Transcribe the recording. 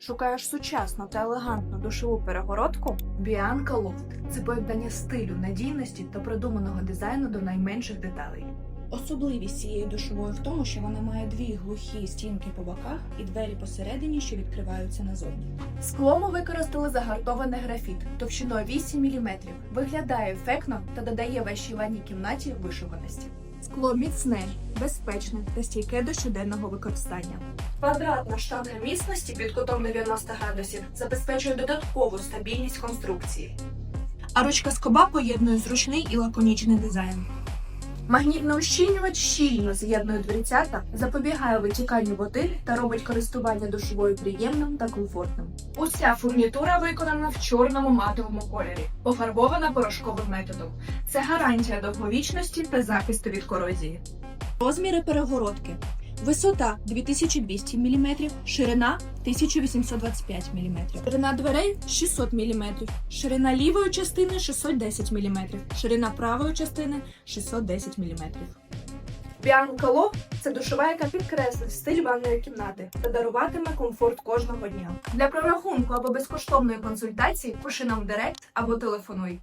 Шукаєш сучасну та елегантну душову перегородку? Біанка Лофт це поєднання стилю, надійності та продуманого дизайну до найменших деталей. Особливість цієї душової в тому, що вона має дві глухі стінки по боках і двері посередині, що відкриваються назовні. Скло ми використали загартований графіт товщиною 8 мм. Виглядає ефектно та додає вашій ванній кімнаті вишуканості. Скло міцне, безпечне та стійке до щоденного використання. Квадратна штанга міцності під кутом 90 градусів забезпечує додаткову стабільність конструкції. А ручка скоба поєднує зручний і лаконічний дизайн. Магнітний ущільнювач щільно з'єднує дверцята, запобігає витіканню води та робить користування душовою приємним та комфортним. Уся фурнітура виконана в чорному матовому кольорі, пофарбована порошковим методом. Це гарантія довговічності та захисту від корозії. Розміри перегородки. Висота 2200 мм, ширина 1825 мм. Ширина дверей 600 мм, ширина лівої частини 610 мм, ширина правої частини 610 мм. Біанкало це душова, яка підкреслить стиль ванної кімнати та даруватиме комфорт кожного дня. Для прорахунку або безкоштовної консультації пиши нам в директ або телефонуй.